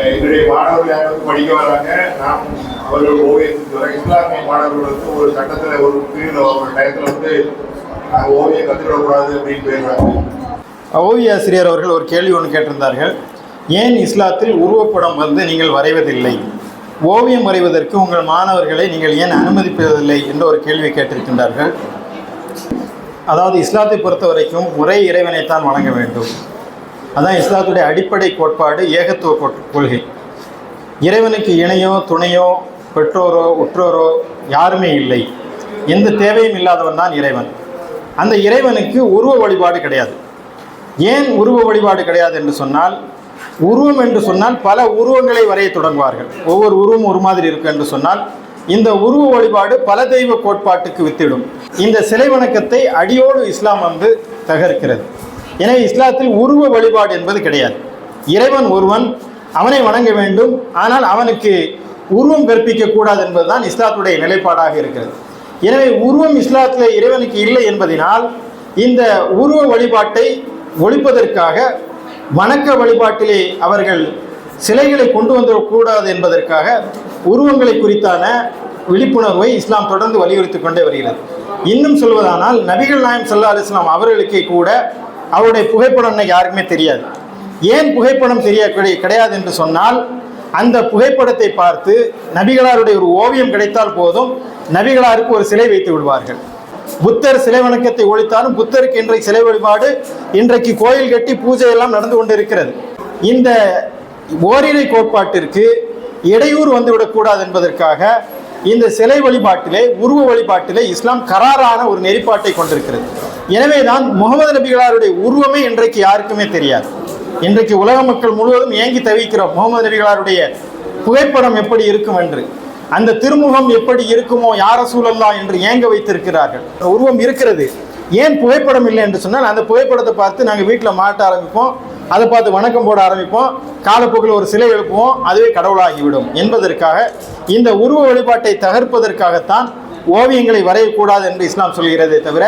என்னுடைய மாணவர்கள் யாரும் படிக்க வராங்க நாம் அவர்கள் ஓவியத்துக்கு வர இஸ்லாமிய மாணவர்களுக்கு ஒரு கட்டத்தில் ஒரு பீரியட் ஒரு டயத்தில் வந்து நாங்கள் ஓவியம் கற்றுக்கிடக்கூடாது அப்படின்னு போயிடுறாங்க ஓவிய ஆசிரியர் அவர்கள் ஒரு கேள்வி ஒன்று கேட்டிருந்தார்கள். ஏன் இஸ்லாத்தில் உருவப்படம் வந்து நீங்கள் வரைவதில்லை? ஓவியம் வரைவதற்கு உங்கள் மாணவர்களை நீங்கள் ஏன் அனுமதிப்பதில்லை என்ற ஒரு கேள்வி கேட்டிருக்கின்றார்கள். அதாவது இஸ்லாத்தை பொறுத்த வரைக்கும் ஒரே இறைவனைத்தான் வணங்க வேண்டும். அதான் இஸ்லாத்துடைய அடிப்படை கோட்பாடு ஏகத்துவ கோட்- கொள்கை. இறைவனுக்கு இணையோ துணையோ பெற்றோரோ உற்றோரோ யாருமே இல்லை. எந்த தேவையும் இல்லாதவன் தான் இறைவன். அந்த இறைவனுக்கு உருவ வழிபாடு கிடையாது. ஏன் உருவ வழிபாடு கிடையாது என்று சொன்னால் உருவம் என்று சொன்னால் பல உருவங்களை வரைய தொடங்குவார்கள். ஒவ்வொரு உருவம் ஒரு மாதிரி இருக்கு என்று சொன்னால் இந்த உருவ வழிபாடு பல தெய்வ கோட்பாட்டுக்கு வித்திடும். இந்த சிலை வணக்கத்தை அடியோடு இஸ்லாம் வந்து தகர்க்கிறது. எனவே இஸ்லாத்தில் உருவ வழிபாடு என்பது கிடையாது. இறைவன் ஒருவன் அவனை வணங்க வேண்டும். ஆனால் அவனுக்கு உருவம் கற்பிக்க கூடாது என்பதுதான் இஸ்லாத்துடைய நிலைப்பாடாக இருக்கிறது. எனவே உருவம் இஸ்லாத்தில் இறைவனுக்கு இல்லை என்பதினால் இந்த உருவ வழிபாட்டை ஒழிப்பதற்காக வணக்க வழிபாட்டிலே அவர்கள் சிலைகளை கொண்டு வந்துடக்கூடாது என்பதற்காக உருவங்களை குறித்தான விழிப்புணர்வை இஸ்லாம் தொடர்ந்து வலியுறுத்தி கொண்டே வருகிறது. இன்னும் சொல்வதானால் நபிகள் நாயம் சல்லா அலுவலாம் அவர்களுக்கே கூட அவருடைய புகைப்படம் இன்னைக்கு யாருக்குமே தெரியாது. ஏன் புகைப்படம் தெரிய கிடையாது என்று சொன்னால் அந்த புகைப்படத்தை பார்த்து நபிகளாருடைய ஒரு ஓவியம் கிடைத்தால் போதும் நபிகளாருக்கு ஒரு சிலை வைத்து விடுவார்கள். புத்தர் சிலை வணக்கத்தை ஒழித்தாலும் புத்தருக்கு இன்றைக்கு சிலை வழிபாடு இன்றைக்கு கோயில் கட்டி பூஜை எல்லாம் நடந்து கொண்டிருக்கிறது. இந்த ஓரிரை கோட்பாட்டிற்கு இடையூறு வந்துவிடக்கூடாது என்பதற்காக இந்த சிலை வழிபாட்டிலே உருவ வழிபாட்டிலே இஸ்லாம் கராரான ஒரு நெறிப்பாட்டை கொண்டிருக்கிறது. எனவே தான் முகமது நபிகளாருடைய உருவமே இன்றைக்கு யாருக்குமே தெரியாது. இன்றைக்கு உலக மக்கள் முழுவதும் ஏங்கி தவிக்கிறோம் முகமது நபிகளாருடைய புகைப்படம் எப்படி இருக்கும் என்று அந்த திருமுகம் எப்படி இருக்குமோ யார சூழல்லா என்று ஏங்க வைத்திருக்கிறார்கள். உருவம் இருக்கிறது. ஏன் புகைப்படம் இல்லை என்று சொன்னால் அந்த புகைப்படத்தை பார்த்து நாங்கள் வீட்டில் மாட்ட ஆரம்பிப்போம். அதை பார்த்து வணக்கம் போட ஆரம்பிப்போம். காலப்போக்கில் ஒரு சிலை எழுப்புவோம். அதுவே கடவுளாகிவிடும் என்பதற்காக இந்த உருவ வழிபாட்டை தகர்ப்பதற்காகத்தான் ஓவியங்களை வரையக்கூடாது என்று இஸ்லாம் சொல்கிறதே தவிர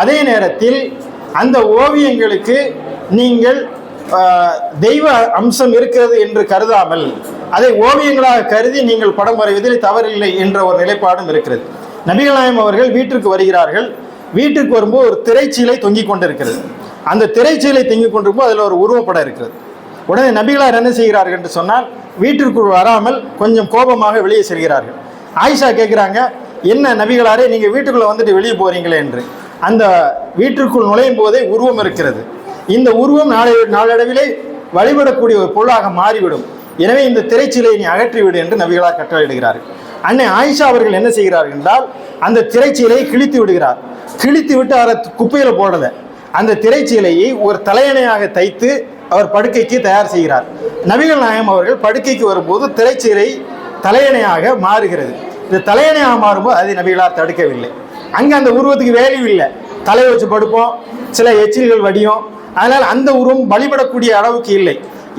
அதே நேரத்தில் அந்த ஓவியங்களுக்கு நீங்கள் தெய்வ அம்சம் இருக்கிறது என்று கருதாமல் அதை ஓவியங்களாக கருதி நீங்கள் படம் வரைவதில் தவறில்லை என்ற ஒரு நிலைப்பாடும் இருக்கிறது. நபிகள்நாயம் அவர்கள் வீட்டிற்கு வருகிறார்கள். வீட்டுக்கு வரும்போது ஒரு திரைச்சீலை தொங்கிக் கொண்டிருக்கிறது. அந்த திரைச்சீலை தொங்கிக் கொண்டிருக்கும்போது அதில் ஒரு உருவப்படம் இருக்கிறது. உடனே நபிகளார் என்ன செய்கிறார்கள் என்று சொன்னால் வீட்டிற்குள் வராமல் கொஞ்சம் கோபமாக வெளியே செல்கிறார்கள். ஆயிஷா கேட்குறாங்க என்ன நபிகளாரே நீங்கள் வீட்டுக்குள்ளே வந்துட்டு வெளியே போகிறீங்களே என்று. அந்த வீட்டிற்குள் நுழையும் போதே உருவம் இருக்கிறது. இந்த உருவம் நாளை நாளடைவிலே வழிபடக்கூடிய ஒரு பொருளாக மாறிவிடும். எனவே இந்த திரைச்சீலையை நீ அகற்றிவிடு என்று நபிகளா கட்டளையிடுகிறார்கள் அன்னை ஆயிஷா அவர்கள் என்ன செய்கிறார்கள் என்றால் அந்த திரைச்சீலையை கிழித்து விடுகிறார். கிழித்து விட்டு அவரை குப்பையில் போடலை. அந்த திரைச்சீலையை ஒரு தலையணையாக தைத்து அவர் படுக்கைக்கு தயார் செய்கிறார். நபிகள் நாயம் அவர்கள் படுக்கைக்கு வரும்போது திரைச்சீலை தலையணையாக மாறுகிறது. இந்த தலையணையாக மாறும்போது அதை நபிகளார் தடுக்கவில்லை. அங்கே அந்த உருவத்துக்கு வேல்யூ இல்லை. தலை வச்சு படுப்போம் சில எச்சில்கள் வடியும். அதனால் அந்த உருவம் வழிபடக்கூடிய அளவுக்கு இல்லை.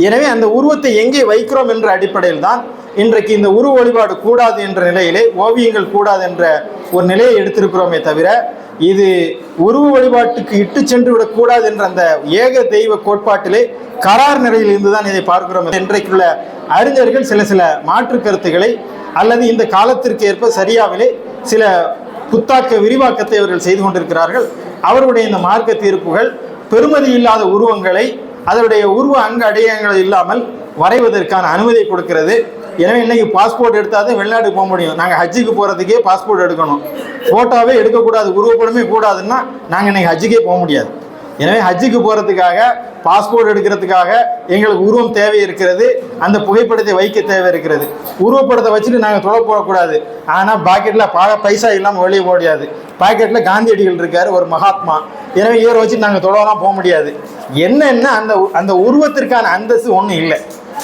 எனவே அந்த உருவத்தை எங்கே வைக்கிறோம் என்ற அடிப்படையில் தான் இன்றைக்கு இந்த உருவ வழிபாடு கூடாது என்ற நிலையிலே ஓவியங்கள் கூடாது என்ற ஒரு நிலையை எடுத்திருக்கிறோமே தவிர இது உருவ வழிபாட்டுக்கு இட்டு சென்று விடக்கூடாது என்ற அந்த ஏக தெய்வ கோட்பாட்டிலே கரார் நிலையில் இருந்து தான் இதை பார்க்கிறோம். இன்றைக்குள்ள அறிஞர்கள் சில சில மாற்று கருத்துக்களை அல்லது இந்த காலத்திற்கு ஏற்ப சரியாவிலே சில புத்தாக்க விரிவாக்கத்தை அவர்கள் செய்து கொண்டிருக்கிறார்கள். அவருடைய இந்த மார்க்க தீர்ப்புகள் பெருமதி இல்லாத உருவங்களை அதனுடைய உருவ அங்க அடையங்கள் இல்லாமல் வரைவதற்கான அனுமதி கொடுக்கிறது. எனவே இன்னைக்கு பாஸ்போர்ட் எடுத்தால் தான் வெளிநாட்டுக்கு போக முடியும். நாங்கள் ஹஜ்ஜுக்கு போகிறதுக்கே பாஸ்போர்ட் எடுக்கணும். ஃபோட்டோவே எடுக்கக்கூடாது உருவப்படமே கூடாதுன்னா நாங்கள் இன்னைக்கு ஹஜ்ஜுக்கே போக முடியாது. எனவே ஹஜ்ஜுக்கு போகிறதுக்காக பாஸ்போர்ட் எடுக்கிறதுக்காக எங்களுக்கு உருவம் தேவை இருக்கிறது. அந்த புகைப்படத்தை வைக்க தேவை இருக்கிறது. உருவப்படத்தை வச்சுட்டு நாங்கள் தொலை போடக்கூடாது ஆனால் பாக்கெட்டில் பா பைசா இல்லாமல் வெளியே போக முடியாது. பாக்கெட்டில் காந்தியடிகள் இருக்கார் ஒரு மகாத்மா. எனவே இவரை வச்சு நாங்கள் தொலைவெல்லாம் போக முடியாது. என்னென்ன அந்த அந்த உருவத்திற்கான அந்தஸ்து ஒன்றும் இல்லை.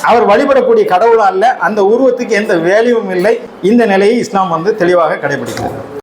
அவர் வழிபடக்கூடிய கடவுளும் அல்ல அந்த உருவத்துக்கு எந்த வேல்யூவும் இல்லை. இந்த நிலையை இஸ்லாம் வந்து தெளிவாக கடைபிடிக்கிறது